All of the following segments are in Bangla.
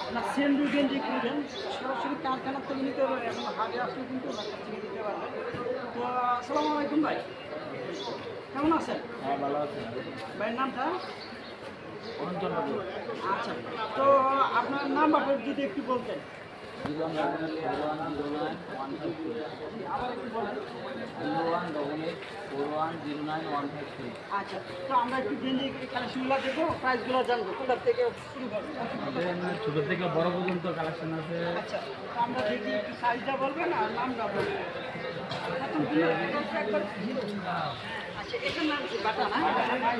আপনার সেন্ডু গেঞ্জি কিনবেন সরাসরি কারখানা থেকে নিতে পারবেন এবং হাটে আসলে কিন্তু ওনার কাছ থেকে নিতে পারবেন তো আসসালামু আলাইকুম ভাই। কেমন আছেন? হ্যাঁ ভালো আছেন ভাইয়ের নামটা? আচ্ছা তো আপনার নাম্বারটা যদি একটু বলতেন। Zero one zero nine one five three আবার একটু বলেন zero one double eight four one zero nine one five three আচ্ছা তো আমরা একটু গেঞ্জি কালেকশনগুলো দেখব প্রাইসগুলো জানব কোথার থেকে শুরু করব? ছোটো থেকে বড় পর্যন্ত কালেকশন আছে। আচ্ছা তো আমরা দেখি একটু সাইজটা বলবেন আর নামটা। আচ্ছা এটার নাম কি? বাটা না?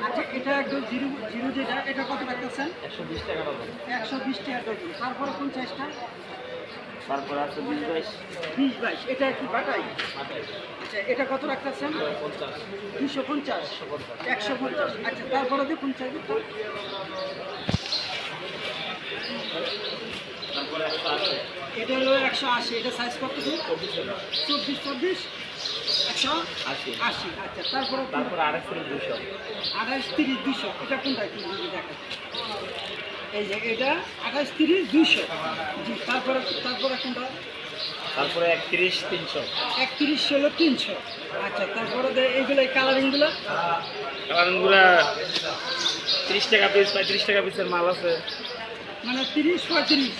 আচ্ছা এটা একদম জিরো জিরো যেটা এটা কত রাখতেছেন? একশো বিশ টাকা একশো বিশ টাকা তারপরে কোন সাইজটা তারপরে আছে বিশ বাইশ। বিশ বাইশ এটা কি বাটাই আচ্ছা এটা কত রাখতেছেন? পঞ্চাশ দুশো পঞ্চাশ। একশো পঞ্চাশ। পঞ্চাশ আচ্ছা তারপরে দেখুন আশি। এটা হলো একশো আশি। এটা সাইজ কত চব্বিশ একশো আশি। আশি। আচ্ছা তারপরে তারপরে আড়াইশ দুশো। তিরিশ দুশো। এটা কোনটা কি এই যে এটা আঠাশ তিরিশ দুশো। তারপরে তারপরে কোনটা? তারপরে একত্রিশ তিনশো। একত্রিশ ষোলো তিনশো। আচ্ছা তারপরে এইগুলো এই কালারিংগুলো কারণগুলা তিরিশ টাকা পিস পঁয়ত্রিশ টাকা পিসের মাল আছে। মানে তিরিশ পঁয়ত্রিশ।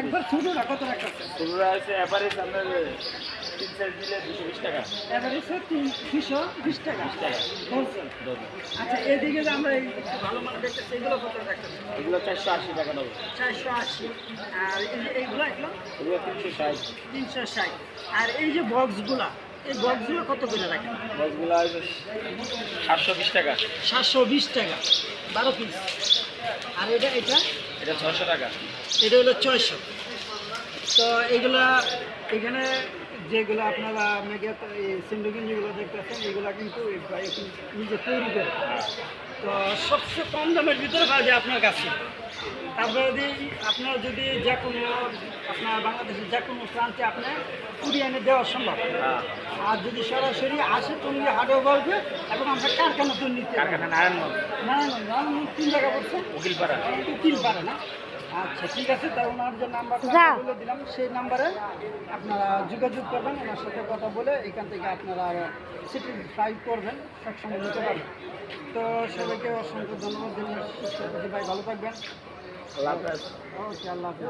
একবার ছোটোটা কত রাখা পুরোটা আছে। এবারে আপনার তিন সাইজ দিলে দুশো বিশ টাকা। এভারেজে তিন দুশো বিশ টাকা। আচ্ছা এইদিকে যে আমরা ভালো মাল দেখতেছি এগুলো কত এগুলো চারশো আশি টাকা ডজন চারশো আশি। আর এইগুলো এগুলো? এগুলো তিনশো ষাট। তিনশো ষাট। আর এই যে বক্সগুলা এই বক্সগুলো কত করে রাখেন? বসগুলো আছে সাতশো বিশ টাকা। সাতশো বিশ টাকা বারো পিস। আর এটা এটা? এটা ছশো টাকা। এটা হলো ছয়শো। তো এইগুলা এখানে যেগুলো আপনারা মেঘে সিন্ডুকিন যেগুলো দেখতেছেন এগুলো কিন্তু নিজে তৈরি করে। তো সবচেয়ে কম দামের ভিতরে পাওয়া যায় আপনার কাছে। তারপরে যদি আপনার যদি যে কোনো আপনার বাংলাদেশের যে কোনো প্রান্তে আপনার কুড়িয়ে এনে দেওয়া সম্ভব। হ্যাঁ আর যদি সরাসরি আসে তো নিয়ে হাটেও বলবে এবং আমরা কারখানা তো নিতে নারায়ণগঞ্জ। না না না না, তিন জায়গা পড়ছে। উকিলপাড়া। তিন পারে না? আচ্ছা ঠিক আছে তা ওনার যে নাম্বারটা দিলাম সেই নাম্বারে আপনারা যোগাযোগ করবেন ওনার সাথে কথা বলে এখান থেকে আপনারা সিটি ফ্রাই করবেন সবসময় নিতে পারবেন। তো সবাইকে অসংখ্য ধন্যবাদ দিন ভাই ভালো থাকবেন। আল্লাহ হাফেজ। ওকে আল্লাহ হাফেজ।